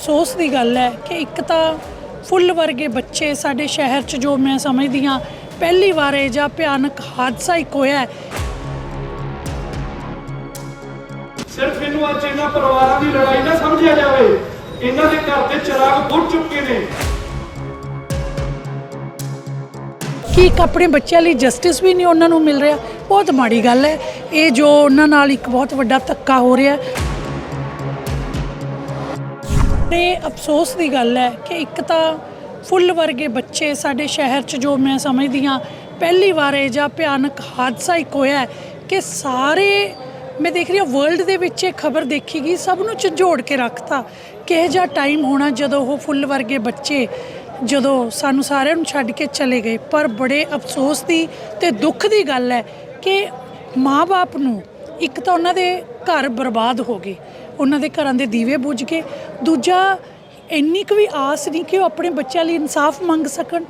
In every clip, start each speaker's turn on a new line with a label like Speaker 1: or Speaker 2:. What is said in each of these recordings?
Speaker 1: ਅਫਸੋਸ ਦੀ ਗੱਲ ਹੈ ਕਿ ਇੱਕ ਤਾਂ ਫੁੱਲ ਵਰਗੇ ਬੱਚੇ ਸਾਡੇ ਸ਼ਹਿਰ 'ਚ ਜੋ ਮੈਂ ਸਮਝਦੀ ਹਾਂ ਪਹਿਲੀ ਵਾਰ ਇਹ ਜਿਹਾ ਭਿਆਨਕ ਹਾਦਸਾ ਇੱਕ ਹੋਇਆ ਹੈ।
Speaker 2: ਸਿਰਫ ਇਹਨੂੰ ਅੱਜ ਇਹਨਾਂ ਪਰਿਵਾਰਾਂ ਦੀ ਲੜਾਈ ਨਾ ਸਮਝਿਆ ਜਾਵੇ। ਇਹਨਾਂ ਦੇ ਘਰ ਦੇ ਚਿਰਾਗ ਬੁੱਝ ਚੁੱਕੇ ਨੇ।
Speaker 1: ਕਿ ਇੱਕ ਆਪਣੇ ਬੱਚਿਆਂ ਲਈ ਜਸਟਿਸ ਵੀ ਨਹੀਂ ਉਹਨਾਂ ਨੂੰ ਮਿਲ ਰਿਹਾ ਬਹੁਤ ਮਾੜੀ ਗੱਲ ਹੈ। ਇਹ ਜੋ ਉਹਨਾਂ ਨਾਲ ਇੱਕ ਬਹੁਤ ਵੱਡਾ ਧੱਕਾ ਹੋ ਰਿਹਾ ਹੈ ਤੇ ਅਫਸੋਸ ਦੀ ਗੱਲ ਹੈ ਕਿ ਇੱਕ ਤਾਂ ਫੁੱਲ ਵਰਗੇ ਬੱਚੇ ਸਾਡੇ ਸ਼ਹਿਰ 'ਚ ਜੋ ਮੈਂ ਸਮਝਦੀ ਹਾਂ, ਪਹਿਲੀ ਵਾਰ ਇਹ ਜਿਹਾ ਭਿਆਨਕ ਹਾਦਸਾ ਇੱਕ ਹੋਇਆ ਹੈ ਕਿ ਸਾਰੇ, ਮੈਂ ਦੇਖ ਰਹੀ ਹਾਂ ਵਰਲਡ ਦੇ ਵਿੱਚ ਇਹ ਖਬਰ ਦੇਖੀ ਗਈ, ਸਭ ਨੂੰ ਝੰਜੋੜ ਕੇ ਰੱਖਤਾ ਕਿਹੋ ਜਿਹਾ ਟਾਈਮ ਹੋਣਾ ਜਦੋਂ ਉਹ ਫੁੱਲ ਵਰਗੇ ਬੱਚੇ ਜਦੋਂ ਸਾਨੂੰ ਸਾਰਿਆਂ ਨੂੰ ਛੱਡ ਕੇ ਚਲੇ ਗਏ। ਪਰ ਬੜੇ ਅਫਸੋਸ ਦੀ ਤੇ ਦੁੱਖ ਦੀ ਗੱਲ ਹੈ ਕਿ ਮਾਪੇ ਨੂੰ ਇੱਕ ਤਾਂ ਉਹਨਾਂ ਦੇ ਘਰ ਬਰਬਾਦ ਹੋ ਗਏ। ਉਹਨਾਂ ਦੇ ਘਰਾਂ ਦੇ ਦੀਵੇ ਬੁਝ ਕੇ। ਦੂਜਾ, ਇੰਨੀ ਕੁ ਵੀ ਆਸ ਨਹੀਂ ਕਿ ਉਹ ਆਪਣੇ ਬੱਚਿਆਂ ਲਈ ਇਨਸਾਫ ਮੰਗ ਸਕਣ।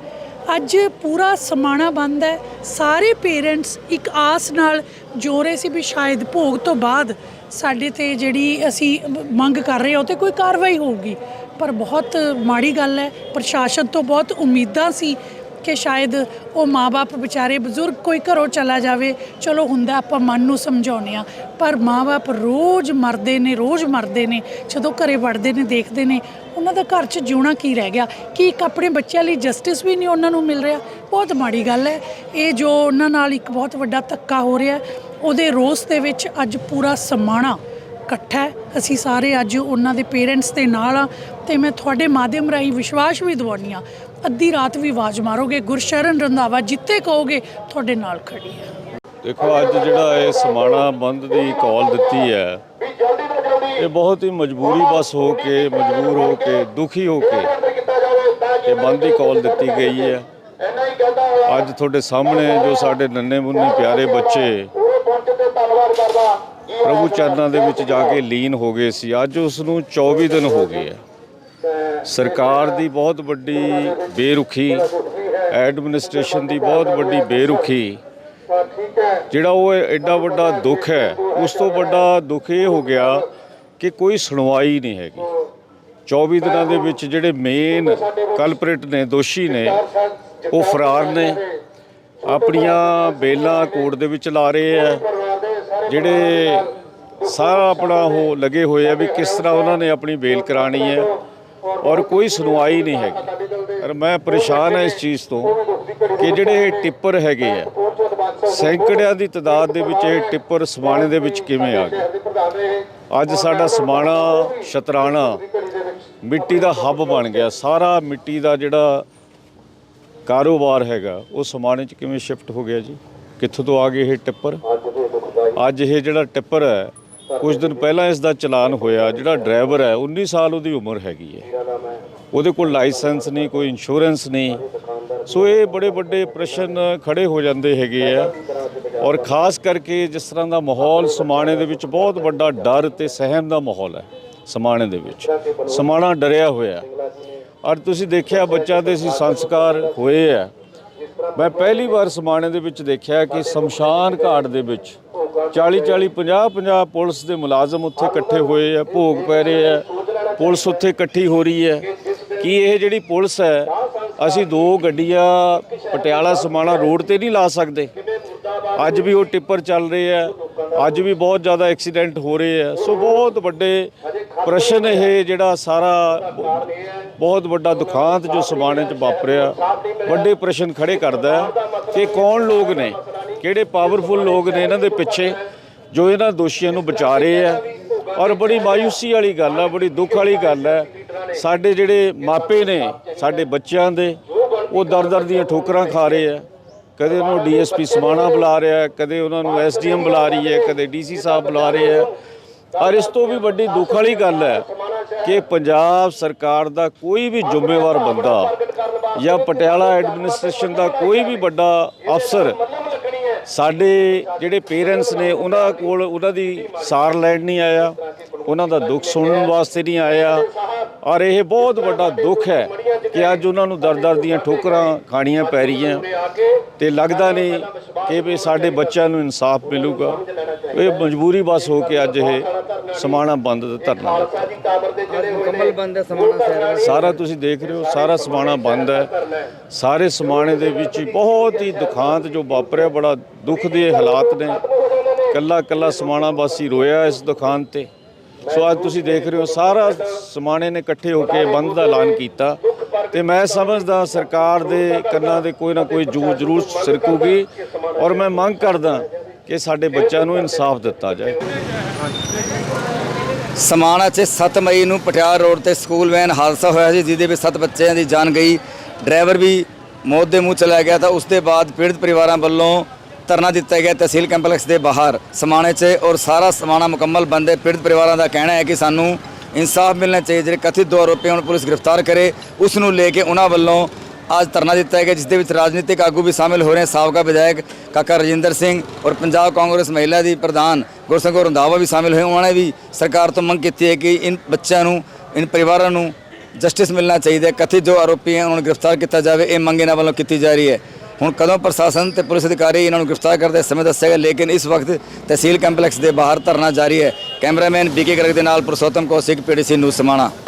Speaker 1: ਅੱਜ ਪੂਰਾ ਸਮਾਣਾ ਬੰਦ ਹੈ। ਸਾਰੇ ਪੇਰੈਂਟਸ ਇੱਕ ਆਸ ਨਾਲ ਜੋਰੇ ਸੀ ਵੀ ਸ਼ਾਇਦ ਭੋਗ ਤੋਂ ਬਾਅਦ ਸਾਡੇ ਤੇ ਜਿਹੜੀ ਅਸੀਂ ਮੰਗ ਕਰ ਰਹੇ ਹਾਂ, ਉਹ ਤੇ ਕੋਈ ਕਾਰਵਾਈ ਹੋਊਗੀ। ਪਰ ਬਹੁਤ ਮਾੜੀ ਗੱਲ ਹੈ। ਪ੍ਰਸ਼ਾਸਨ ਤੋਂ ਬਹੁਤ ਉਮੀਦਾਂ ਸੀ ਕਿ ਸ਼ਾਇਦ ਉਹ ਮਾਪੇ ਵਿਚਾਰੇ ਬਜ਼ੁਰਗ ਕੋਈ ਘਰੋਂ ਚਲਾ ਜਾਵੇ। ਚਲੋ ਹੁੰਦਾ ਆਪਾਂ ਮਨ ਨੂੰ ਸਮਝਾਉਂਦੇ ਆ ਪਰ ਮਾਪੇ ਰੋਜ਼ ਮਰਦੇ ਨੇ, ਰੋਜ਼ ਮਰਦੇ ਨੇ, ਜਦੋਂ ਘਰੇ ਵੜਦੇ ਨੇ, ਦੇਖਦੇ ਨੇ, ਉਹਨਾਂ ਦਾ ਘਰ 'ਚ ਜਿਉਣਾ ਕੀ ਰਹਿ ਗਿਆ? ਕਿ ਇੱਕ ਆਪਣੇ ਬੱਚਿਆਂ ਲਈ ਜਸਟਿਸ ਵੀ ਨਹੀਂ ਉਹਨਾਂ ਨੂੰ ਮਿਲ ਰਿਹਾ? ਬਹੁਤ ਮਾੜੀ ਗੱਲ ਹੈ। ਇਹ ਜੋ ਉਹਨਾਂ ਨਾਲ ਇੱਕ ਬਹੁਤ ਵੱਡਾ ਧੱਕਾ ਹੋ ਰਿਹਾ, ਉਹਦੇ ਰੋਸ ਦੇ ਵਿੱਚ ਅੱਜ ਪੂਰਾ ਸਮਾਣਾ ਇਕੱਠਾ ਅਸੀਂ ਸਾਰੇ ਅੱਜ ਉਹਨਾਂ ਦੇ ਪੇਰੈਂਟਸ ਦੇ ਨਾਲ ਆ ਤੇ ਮੈਂ ਤੁਹਾਡੇ ਮਾਧਿਅਮ ਰਾਹੀਂ ਵਿਸ਼ਵਾਸ ਵੀ ਦਿਵਾਉਂਦੀ ਹਾਂ। ਅੱਧੀ ਰਾਤ ਵੀ ਆਵਾਜ਼ ਮਾਰੋਗੇ, ਗੁਰਸ਼ਰਨ ਰੰਧਾਵਾ ਜਿੱਤੇ ਕਹੋਗੇ ਤੁਹਾਡੇ ਨਾਲ ਖੜੀ ਹੈ।
Speaker 3: ਦੇਖੋ, ਅੱਜ ਜਿਹੜਾ ਇਹ ਸਮਾਣਾ ਬੰਦ ਦੀ ਕਾਲ ਦਿੱਤੀ ਹੈ, ਇਹ ਬਹੁਤ ਹੀ ਮਜਬੂਰੀ ਬਸ ਹੋ ਕੇ, ਮਜਬੂਰ ਹੋ ਕੇ, ਦੁਖੀ ਹੋ ਕੇ ਇਹ ਬੰਦ ਦੀ ਕਾਲ ਦਿੱਤੀ ਗਈ ਹੈ। ਅੱਜ ਤੁਹਾਡੇ ਸਾਹਮਣੇ ਜੋ ਸਾਡੇ ਨੰਨੇ ਮੁੰਨੇ ਪਿਆਰੇ ਬੱਚੇ ਪ੍ਰਭੂ ਚਰਨਾਂ ਦੇ ਵਿੱਚ ਜਾ ਕੇ ਲੀਨ ਹੋ ਗਏ ਸੀ। ਅੱਜ ਉਸ ਨੂੰ 24 ਦਿਨ ਹੋ ਗਏ ਆ। ਸਰਕਾਰ ਦੀ ਬਹੁਤ ਵੱਡੀ ਬੇਰੁਖੀ, ਐਡਮਿਨਿਸਟ੍ਰੇਸ਼ਨ ਦੀ ਬਹੁਤ ਵੱਡੀ ਬੇਰੁਖੀ, ਜਿਹੜਾ ਉਹ ਐਡਾ ਵੱਡਾ ਦੁੱਖ ਹੈ, ਉਸ ਤੋਂ ਵੱਡਾ ਦੁੱਖ ਇਹ ਹੋ ਗਿਆ ਕਿ ਕੋਈ ਸੁਣਵਾਈ ਨਹੀਂ ਹੈਗੀ। 24 ਦਿਨਾਂ ਦੇ ਵਿੱਚ ਜਿਹੜੇ ਮੇਨ ਕਲਪਰੇਟ ਨੇ, ਦੋਸ਼ੀ ਨੇ, ਉਹ ਫਰਾਰ ਨੇ। ਆਪਣੀਆਂ ਬੇਲਾਂ ਕੋਰਟ ਦੇ ਵਿੱਚ ਲਾ ਰਹੇ ਆ। ਜਿਹੜੇ ਸਾਰਾ ਆਪਣਾ ਉਹ ਲੱਗੇ ਹੋਏ ਆ ਵੀ ਕਿਸ ਤਰ੍ਹਾਂ ਉਹਨਾਂ ਨੇ ਆਪਣੀ ਬੇਲ ਕਰਾਣੀ ਹੈ ਔਰ ਕੋਈ ਸੁਣਵਾਈ ਨਹੀਂ ਹੈਗੀ। ਔਰ ਮੈਂ ਪਰੇਸ਼ਾਨ ਹਾਂ ਇਸ ਚੀਜ਼ ਤੋਂ ਕਿ ਜਿਹੜੇ ਇਹ ਟਿੱਪਰ ਹੈਗੇ ਆ, ਸੈਂਕੜਿਆਂ ਦੀ ਤਾਦਾਦ ਦੇ ਵਿੱਚ ਇਹ ਟਿੱਪਰ ਸਮਾਣੇ ਦੇ ਵਿੱਚ ਕਿਵੇਂ ਆ ਗਏ? ਅੱਜ ਸਾਡਾ ਸਮਾਣਾ ਸ਼ਤਰਾਣਾ ਮਿੱਟੀ ਦਾ ਹੱਬ ਬਣ ਗਿਆ। ਸਾਰਾ ਮਿੱਟੀ ਦਾ ਜਿਹੜਾ ਕਾਰੋਬਾਰ ਹੈਗਾ, ਉਹ ਸਮਾਣੇ 'ਚ ਕਿਵੇਂ ਸ਼ਿਫਟ ਹੋ ਗਿਆ ਜੀ? ਕਿੱਥੋਂ ਤੋਂ ਆ ਗਏ ਇਹ ਟਿੱਪਰ? ਅੱਜ ਇਹ ਜਿਹੜਾ ਟਿੱਪਰ ਹੈ, ਕੁਝ ਦਿਨ ਪਹਿਲਾਂ ਇਸ ਦਾ ਚਲਾਨ ਹੋਇਆ, ਜਿਹੜਾ ਡਰਾਈਵਰ ਹੈ 19 ਸਾਲ ਉਹਦੀ ਉਮਰ ਹੈਗੀ ਹੈ। ਉਹਦੇ ਕੋਲ ਲਾਇਸੈਂਸ ਨਹੀਂ, ਕੋਈ ਇੰਸ਼ੋਰੈਂਸ ਨਹੀਂ। ਸੋ ਇਹ ਬੜੇ ਵੱਡੇ ਪ੍ਰਸ਼ਨ ਖੜੇ ਹੋ ਜਾਂਦੇ ਹੈਗੇ ਆ। ਔਰ ਖਾਸ ਕਰਕੇ ਜਿਸ ਤਰ੍ਹਾਂ ਦਾ ਮਾਹੌਲ ਸਮਾਣੇ ਦੇ ਵਿੱਚ, ਬਹੁਤ ਵੱਡਾ ਡਰ ਤੇ ਸਹਿਮ ਦਾ ਮਾਹੌਲ ਹੈ ਸਮਾਣੇ ਦੇ ਵਿੱਚ। ਸਮਾਣਾ ਡਰਿਆ ਹੋਇਆ। ਔਰ ਤੁਸੀਂ ਦੇਖਿਆ ਬੱਚਾ ਦੇ ਸੀ ਸੰਸਕਾਰ ਹੋਏ ਆ। ਮੈਂ ਪਹਿਲੀ ਵਾਰ ਸਮਾਣੇ ਦੇ ਵਿੱਚ ਦੇਖਿਆ ਕਿ ਸ਼ਮਸ਼ਾਨ ਘਾਟ ਦੇ ਵਿੱਚ 40 40 50 50 ਪੁਲਿਸ ਦੇ ਮੁਲਾਜ਼ਮ ਉੱਥੇ ਇਕੱਠੇ ਹੋਏ ਆ, ਭੋਗ ਪੈ ਰਹੇ ਆ। ਪੁਲਿਸ ਉੱਥੇ ਇਕੱਠੀ ਹੋ ਰਹੀ ਹੈ। ਕਿ ਇਹ ਜਿਹੜੀ ਪੁਲਿਸ ਹੈ, ਅਸੀਂ ਦੋ ਗੱਡੀਆਂ ਪਟਿਆਲਾ ਸਮਾਣਾ ਰੋਡ ਤੇ ਨਹੀਂ ਲਾ ਸਕਦੇ। ਅੱਜ ਵੀ ਉਹ ਟਿੱਪਰ ਚੱਲ ਰਹੇ ਆ। ਅੱਜ ਵੀ ਬਹੁਤ ਜ਼ਿਆਦਾ ਐਕਸੀਡੈਂਟ ਹੋ ਰਹੇ ਆ। ਸੋ ਬਹੁਤ ਵੱਡੇ ਪ੍ਰਸ਼ਨ ਇਹ ਜਿਹੜਾ ਸਾਰਾ ਬਹੁਤ ਵੱਡਾ ਦੁਖਾਂਤ ਜੋ ਸਮਾਣੇ 'ਚ ਵਾਪਰਿਆ। ਵੱਡੇ ਪ੍ਰਸ਼ਨ ਖੜੇ ਕਰਦਾ ਕਿ ਕੌਣ ਲੋਕ ਨੇ? ਕਿਹੜੇ ਪਾਵਰਫੁਲ ਲੋਕ ਨੇ ਇਹਨਾਂ ਦੇ ਪਿੱਛੇ ਜੋ ਇਹਨਾਂ ਦੋਸ਼ੀਆਂ ਨੂੰ ਬਚਾ ਰਹੇ ਆ। ਔਰ ਬੜੀ ਮਾਇੂਸੀ ਵਾਲੀ ਗੱਲ ਆ, ਬੜੀ ਦੁੱਖ ਵਾਲੀ ਗੱਲ ਹੈ ਸਾਡੇ ਜਿਹੜੇ ਮਾਪੇ ਨੇ, ਸਾਡੇ ਬੱਚਿਆਂ ਦੇ, ਉਹ ਦਰ ਦਰ ਦੀਆਂ ਠੋਕਰਾਂ ਖਾ ਰਹੇ ਆ। ਕਦੇ ਉਹਨੂੰ ਡੀਐਸਪੀ ਸਮਾਣਾ ਬੁਲਾ ਰਿਹਾ ਕਦੇ ਉਹਨਾਂ ਨੂੰ ਐਸਡੀਐਮ ਬੁਲਾ ਰਹੀ ਹੈ, ਕਦੇ ਡੀਸੀ ਸਾਹਿਬ ਬੁਲਾ ਰਹੇ ਆ। ਔਰ ਇਸ ਤੋਂ ਵੀ ਵੱਡੀ ਦੁੱਖ ਵਾਲੀ ਗੱਲ ਹੈ ਕਿ ਪੰਜਾਬ ਸਰਕਾਰ ਦਾ ਕੋਈ ਵੀ ਜ਼ਿੰਮੇਵਾਰ ਬੰਦਾ ਜਾਂ ਪਟਿਆਲਾ ਐਡਮਿਨਿਸਟ੍ਰੇਸ਼ਨ ਦਾ ਕੋਈ ਵੀ ਵੱਡਾ ਅਫਸਰ ਸਾਡੇ ਜਿਹੜੇ ਪੇਰੈਂਟਸ ਨੇ, ਉਹਨਾਂ ਕੋਲ ਉਹਨਾਂ ਦੀ ਸਾਰ ਲੈਣ ਨਹੀਂ ਆਇਆ, ਉਹਨਾਂ ਦਾ ਦੁੱਖ ਸੁਣਨ ਵਾਸਤੇ ਨਹੀਂ ਆਇਆ। ਔਰ ਇਹ ਬਹੁਤ ਵੱਡਾ ਦੁੱਖ ਹੈ ਕਿ ਅੱਜ ਉਹਨਾਂ ਨੂੰ ਦਰ-ਦਰ ਦੀਆਂ ਠੋਕਰਾਂ ਖਾਣੀਆਂ ਪੈ ਰਹੀਆਂ। ਤੇ ਲੱਗਦਾ ਨਹੀਂ ਕਿ ਵੀ ਸਾਡੇ ਬੱਚਿਆਂ ਨੂੰ ਇਨਸਾਫ ਮਿਲੂਗਾ। ਇਹ ਮਜਬੂਰੀ ਬਸ ਹੋ ਕੇ ਅੱਜ ਇਹ ਸਮਾਣਾ ਬੰਦ ਦਾ ਧਰਨਾ
Speaker 4: ਮੁਕੰਮਲ ਬੰਦ ਹੈ ਸਮਾਣਾ
Speaker 3: ਸਾਰਾ ਤੁਸੀਂ ਦੇਖ ਰਹੇ ਹੋ ਸਾਰਾ ਸਮਾਣਾ ਬੰਦ ਹੈ। ਸਾਰੇ ਸਮਾਣੇ ਦੇ ਵਿੱਚ ਬਹੁਤ ਹੀ ਦੁਖਾਂਤ ਜੋ ਵਾਪਰਿਆ ਬੜਾ ਦੁੱਖ ਦੇ ਹਾਲਾਤ ਨੇ। ਕੱਲਾ ਕੱਲਾ ਸਮਾਣਾ ਵਾਸੀ ਰੋਇਆ ਇਸ ਦੁਖਾਂਤ ਤੇ। ਸੋ ਅੱਜ ਤੁਸੀਂ ਦੇਖ ਰਹੇ ਹੋ ਸਾਰਾ ਸਮਾਣੇ ਨੇ ਇਕੱਠੇ ਹੋ ਕੇ ਬੰਦ ਦਾ ਐਲਾਨ ਕੀਤਾ। ਤੇ ਮੈਂ ਸਮਝਦਾ ਸਰਕਾਰ ਦੇ ਕੰਨਾਂ ਦੇ ਕੋਈ ਨਾ ਕੋਈ ਜੂ ਜ਼ਰੂਰ ਸਿਰਕੂਗੀ ਔਰ ਮੈਂ ਮੰਗ ਕਰਦਾ ਕਿ ਸਾਡੇ ਬੱਚਿਆਂ ਨੂੰ ਇਨਸਾਫ ਦਿੱਤਾ ਜਾਏ।
Speaker 4: ਸਮਾਣਾ 'ਚ 7 ਮਈ ਨੂੰ ਪਟਿਆਲਾ ਰੋਡ ਤੇ ਸਕੂਲ ਵੈਨ ਹਾਦਸਾ ਹੋਇਆ ਸੀ, ਜਿਹਦੇ ਵਿੱਚ 7 ਬੱਚਿਆਂ ਦੀ ਜਾਨ ਗਈ। ਡਰਾਈਵਰ ਵੀ ਮੌਤ ਦੇ ਮੂੰਹ ਚਲਾ ਗਿਆ ਤਾਂ ਉਸ ਦੇ ਬਾਅਦ ਪੀੜਤ ਪਰਿਵਾਰਾਂ ਵੱਲੋਂ ਧਰਨਾ ਦਿੱਤਾ ਗਿਆ ਤਹਿਸੀਲ ਕੰਪਲੈਕਸ ਦੇ ਬਾਹਰ। ਸਮਾਣੇ 'ਚ ਔਰ ਸਾਰਾ ਸਮਾਣਾ ਮੁਕੰਮਲ ਬੰਦ ਪੀੜਤ ਪਰਿਵਾਰਾਂ ਦਾ ਕਹਿਣਾ ਹੈ ਕਿ ਸਾਨੂੰ ਇਨਸਾਫ ਮਿਲਣਾ ਚਾਹੀਦਾ, ਜਿਹੜੇ ਕਥਿਤ ਦੋ ਆਰੋਪੀਆਂ ਨੂੰ ਪੁਲਿਸ ਗ੍ਰਿਫਤਾਰ ਕਰੇ। ਉਸ ਨੂੰ ਲੈ ਕੇ ਉਹਨਾਂ ਵੱਲੋਂ ਅੱਜ ਧਰਨਾ ਦਿੱਤਾ ਗਿਆ, ਜਿਸ ਦੇ ਵਿੱਚ ਰਾਜਨੀਤਿਕ ਆਗੂ ਵੀ ਸ਼ਾਮਿਲ ਹੋ ਰਹੇ ਹਨ। ਸਾਬਕਾ ਵਿਧਾਇਕ ਕਾਕਾ ਰਜਿੰਦਰ ਸਿੰਘ ਔਰ ਪੰਜਾਬ ਕਾਂਗਰਸ ਮਹਿਲਾ ਦੀ ਪ੍ਰਧਾਨ ਗੁਰਸੰਘ ਰੰਧਾਵਾ ਵੀ ਸ਼ਾਮਿਲ ਹੋਏ। ਉਹਨਾਂ ਨੇ ਵੀ ਸਰਕਾਰ ਤੋਂ ਮੰਗ ਕੀਤੀ ਹੈ ਕਿ ਇਨ ਬੱਚਿਆਂ ਨੂੰ, ਇਨ ਪਰਿਵਾਰਾਂ ਨੂੰ ਜਸਟਿਸ ਮਿਲਣਾ ਚਾਹੀਦਾ ਕਥਿਤ ਜੋ ਆਰੋਪੀ ਹਨ ਉਹਨਾਂ ਨੂੰ ਗ੍ਰਿਫਤਾਰ ਕੀਤਾ ਜਾਵੇ। ਇਹ ਮੰਗ ਇਹਨਾਂ ਵੱਲੋਂ ਕੀਤੀ ਜਾ ਰਹੀ ਹੈ। ਹੁਣ ਕਦੋਂ ਪ੍ਰਸ਼ਾਸਨ ਤੇ ਪੁਲਿਸ ਅਧਿਕਾਰੀ ਇਹਨਾਂ ਨੂੰ ਗ੍ਰਿਫਤਾਰ ਕਰਦੇ ਸਮੇਂ ਦੱਸਿਆ ਗਿਆ, ਲੇਕਿਨ ਇਸ ਵਕਤ ਤਹਿਸੀਲ ਕੰਪਲੈਕਸ ਦੇ ਬਾਹਰ ਧਰਨਾ ਜਾਰੀ ਹੈ। ਕੈਮਰਾਮੈਨ ਬੀਕੇ ਗਰਗ ਦੇ ਨਾਲ ਪੁਰਸ਼ੋਤਮ ਕੌਸ਼ਿਕ ਪੀਡੀਸੀ ਨੂੰ ਸਮਾਣਾ।